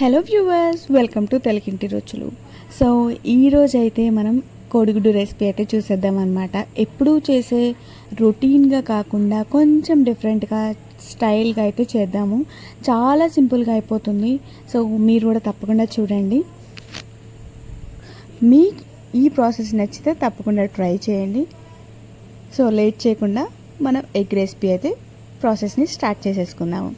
Hello viewers welcome to తెలుగింటి రుచులు so ఈరోజు అయితే మనం కోడిగుడ్డు రెసిపీ అయితే చూసేద్దాం అనమాట ఎప్పుడూ చేసే రొటీన్గా కాకుండా కొంచెం డిఫరెంట్గా స్టైల్గా అయితే చేద్దాము. చాలా సింపుల్గా అయిపోతుంది. సో మీరు కూడా తప్పకుండా చూడండి. మీ ఈ ప్రాసెస్ నచ్చితే తప్పకుండా ట్రై చేయండి. సో లేట్ చేయకుండా మనం ఎగ్ రెసిపీ అయితే ప్రాసెస్ని స్టార్ట్ చేసేసుకుందాము.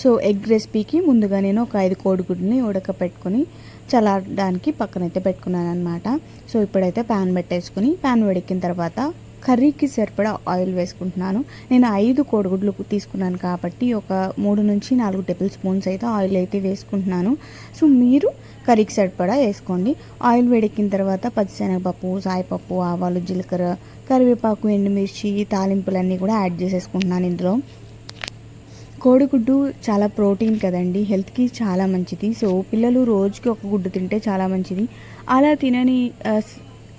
సో ఎగ్ రెసిపీకి ముందుగా నేను ఒక ఐదు కోడిగుడ్ని ఉడకపెట్టుకుని చల్లారడానికి పక్కనైతే పెట్టుకున్నాను అనమాట సో ఇప్పుడైతే ప్యాన్ పెట్టేసుకుని ప్యాన్ వేడెక్కిన తర్వాత కర్రీకి సరిపడా ఆయిల్ వేసుకుంటున్నాను. నేను ఐదు కోడిగుడ్లు తీసుకున్నాను కాబట్టి ఒక మూడు నుంచి నాలుగు టేబుల్ స్పూన్స్ అయితే ఆయిల్ అయితే వేసుకుంటున్నాను. సో మీరు కర్రీకి సరిపడా వేసుకోండి. ఆయిల్ వేడెక్కిన తర్వాత పచ్చిశనగపప్పు సాయిపప్పు ఆవాలు జీలకర్ర కరివేపాకు ఎండుమిర్చి తాలింపులన్నీ కూడా యాడ్ చేసేసుకుంటున్నాను ఇందులో. కోడిగుడ్డు చాలా ప్రోటీన్ కదండి. హెల్త్కి చాలా మంచిది. సో పిల్లలు రోజుకి ఒక గుడ్డు తింటే చాలా మంచిది. అలా తినని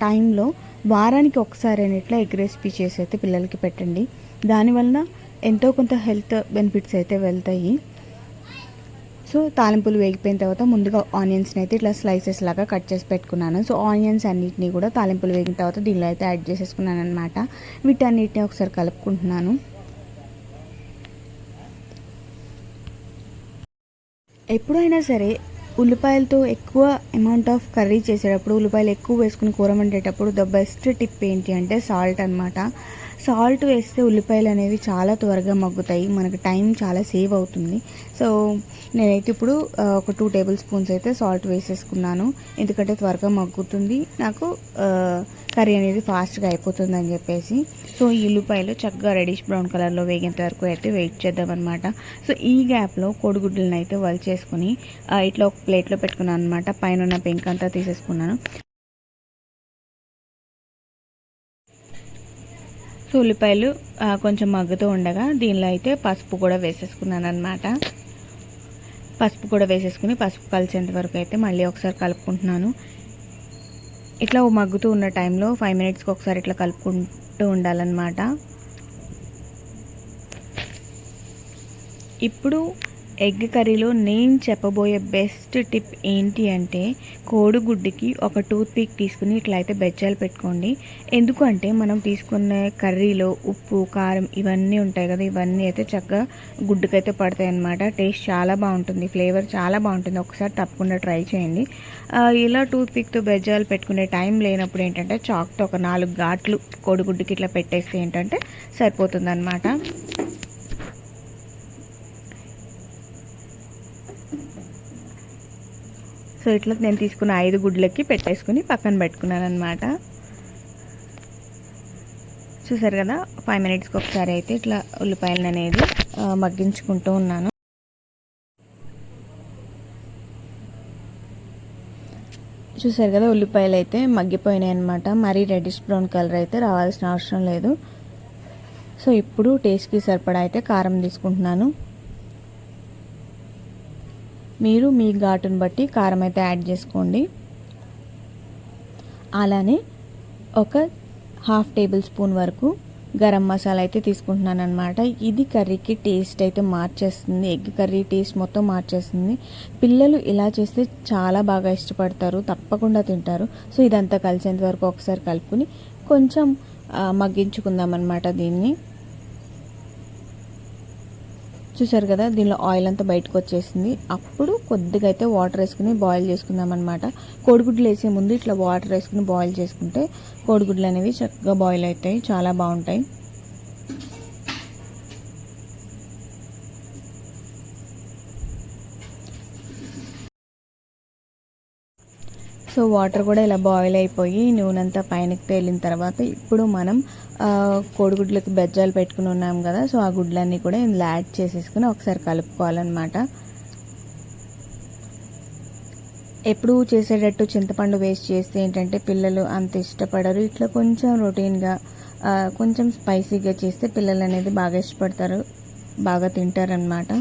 టైంలో వారానికి ఒకసారి అనేట్లా ఎగ్ రెసిపీ చేసి అయితే పిల్లలకి పెట్టండి. దానివలన ఎంతో కొంత హెల్త్ బెనిఫిట్స్ అయితే వెళ్తాయి. సో తాలింపులు వేగిపోయిన తర్వాత ముందుగా ఆనియన్స్ని అయితే ఇట్లా స్లైసెస్ లాగా కట్ చేసి పెట్టుకున్నాను. సో ఆనియన్స్ అన్నిటినీ కూడా తాలింపులు వేగిన తర్వాత దీనిలో అయితే యాడ్ చేసేసుకున్నాను అనమాట వీటన్నిటిని ఒకసారి కలుపుకుంటున్నాను. ఎప్పుడైనా సరే ఉల్లిపాయలతో ఎక్కువ అమౌంట్ ఆఫ్ కర్రీ చేసేటప్పుడు ఉల్లిపాయలు ఎక్కువ వేసుకుని కూర వండేటప్పుడు ద బెస్ట్ టిప్ ఏంటి అంటే సాల్ట్ అనమాట సాల్ట్ వేస్తే ఉల్లిపాయలు అనేవి చాలా త్వరగా మగ్గుతాయి. మనకు టైం చాలా సేవ్ అవుతుంది. సో నేనైతే ఇప్పుడు ఒక టూ టేబుల్ స్పూన్స్ అయితే సాల్ట్ వేసేసుకున్నాను. ఎందుకంటే త్వరగా మగ్గుతుంది. నాకు కర్రీ అనేది ఫాస్ట్గా అయిపోతుంది అని చెప్పేసి. సో ఈ ఉల్లిపాయలు చక్కగా రెడిష్ బ్రౌన్ కలర్లో వేగేంత వరకు అయితే వెయిట్ చేద్దాం అనమాట సో ఈ గ్యాప్లో కోడిగుడ్లను అయితే వల్ చేసుకుని ఇట్లా ఒక ప్లేట్లో పెట్టుకున్నాను అనమాట పైన ఉన్న పెంక్ అంతా తీసేసుకున్నాను. సో ఉల్లిపాయలు కొంచెం మగ్గుతూ ఉండగా దీనిలో అయితే పసుపు కూడా వేసేసుకున్నాను అనమాట పసుపు కూడా వేసేసుకుని పసుపు కలిసేంత వరకు అయితే మళ్ళీ ఒకసారి కలుపుకుంటున్నాను. ఇట్లా ఓ మగ్గుతూ ఉన్న టైంలో ఫైవ్ మినిట్స్కి ఒకసారి ఇట్లా కలుపుకుంటూ ఉండాలన్నమాట. ఇప్పుడు ఎగ్ కర్రీలో నేను చెప్పబోయే బెస్ట్ టిప్ ఏంటి అంటే కోడిగుడ్డుకి ఒక టూత్ పిక్ తీసుకుని ఇట్లా అయితే బెజ్జాలు పెట్టుకోండి. ఎందుకంటే మనం తీసుకున్న కర్రీలో ఉప్పు కారం ఇవన్నీ ఉంటాయి కదా ఇవన్నీ అయితే చక్కగా గుడ్డుకైతే పడతాయి అన్నమాట. టేస్ట్ చాలా బాగుంటుంది ఫ్లేవర్ చాలా బాగుంటుంది. ఒకసారి తప్పకుండా ట్రై చేయండి. ఇలా టూత్ పిక్తో బెజ్జాలు పెట్టుకునే టైం లేనప్పుడు ఏంటంటే చాక్తో ఒక నాలుగు ఘాట్లు కోడిగుడ్డుకి ఇట్లా పెట్టేస్తే ఏంటంటే సరిపోతుంది అనమాట సో ఇట్లా నేను తీసుకున్న ఐదు గుడ్లకి పెట్టేసుకుని పక్కన పెట్టుకున్నాను అనమాట చూసారు కదా ఫైవ్ మినిట్స్కి ఒకసారి అయితే ఇట్లా ఉల్లిపాయలను అనేది మగ్గించుకుంటూ ఉన్నాను. చూసారు కదా ఉల్లిపాయలు అయితే మగ్గిపోయినాయి అనమాట మరీ రెడ్డిష్ బ్రౌన్ కలర్ అయితే రావాల్సిన అవసరం లేదు. సో ఇప్పుడు టేస్ట్కి సరిపడా అయితే కారం తీసుకుంటున్నాను. మీరు మీ ఘాటును బట్టి కారం అయితే యాడ్ చేసుకోండి. అలానే ఒక హాఫ్ టేబుల్ స్పూన్ వరకు గరం మసాలా అయితే తీసుకుంటున్నాను అనమాట ఇది కర్రీకి టేస్ట్ అయితే మార్చేస్తుంది. ఎగ్ కర్రీ టేస్ట్ మొత్తం మార్చేస్తుంది. పిల్లలు ఇలా చేస్తే చాలా బాగా ఇష్టపడతారు. తప్పకుండా తింటారు. సో ఇదంతా కలిసేంత వరకు ఒకసారి కలుపుకుని కొంచెం మగ్గించుకుందాం అనమాట దీన్ని. చూసారు కదా దీనిలో ఆయిల్ అంతా బయటకు వచ్చేసింది. అప్పుడు కొద్దిగా అయితే వాటర్ వేసుకుని బాయిల్ చేసుకుందాం అనమాట కోడిగుడ్లు వేసే ముందు ఇట్లా వాటర్ వేసుకుని బాయిల్ చేసుకుంటే కోడిగుడ్లు అనేవి చక్కగా బాయిల్ అవుతాయి చాలా బాగుంటాయి. సో వాటర్ కూడా ఇలా బాయిల్ అయిపోయి నూనె అంతా పైనకి తేలిన తర్వాత ఇప్పుడు మనం కోడిగుడ్లకు కోడిగుడ్లకి బెజ్జాలు పెట్టుకుని ఉన్నాం కదా సో ఆ గుడ్లన్నీ కూడా ఇందులో యాడ్ చేసేసుకుని ఒకసారి కలుపుకోవాలన్నమాట. ఎప్పుడు చేసేటట్టు చింతపండు వేస్ట్ చేస్తే ఏంటంటే పిల్లలు అంత ఇష్టపడరు. ఇట్లా కొంచెం రొటీన్గా కొంచెం స్పైసీగా చేస్తే పిల్లలు అనేది బాగా ఇష్టపడతారు బాగా తింటారనమాట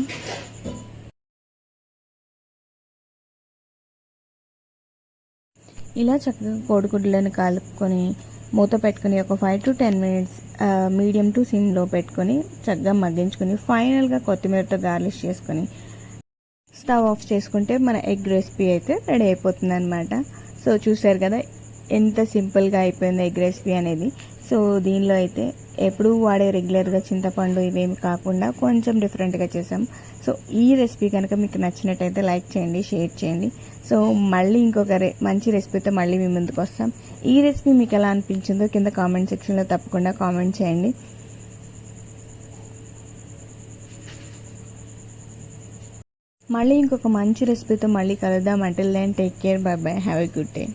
ఇలా చక్కగా కోడిగుడ్లను కలుపుకొని మూత పెట్టుకుని ఒక five to ten minutes medium to సిమ్లో పెట్టుకొని చక్కగా మగ్గించుకొని ఫైనల్గా కొత్తిమీరతో గార్లిష్ చేసుకొని స్టవ్ ఆఫ్ చేసుకుంటే మన ఎగ్ రెసిపీ అయితే రెడీ అయిపోతుంది అనమాట సో చూసారు కదా ఎంత సింపుల్గా అయిపోయింది ఎగ్ రెసిపీ అనేది. సో దీనిలో అయితే ఎప్పుడు వాడే రెగ్యులర్గా చింతపండు ఇవేమి కాకుండా కొంచెం డిఫరెంట్గా చేసాం. సో ఈ రెసిపీ కనుక మీకు నచ్చినట్టయితే లైక్ చేయండి షేర్ చేయండి. సో మళ్ళీ ఇంకొక రె మంచి రెసిపీతో మళ్ళీ మీ ముందుకు వస్తాం. ఈ రెసిపీ మీకు ఎలా అనిపించిందో కింద కామెంట్ సెక్షన్లో తప్పకుండా కామెంట్ చేయండి. మళ్ళీ ఇంకొక మంచి రెసిపీతో మళ్ళీ కలుద్దాం. అంటే then take care bye bye have a good day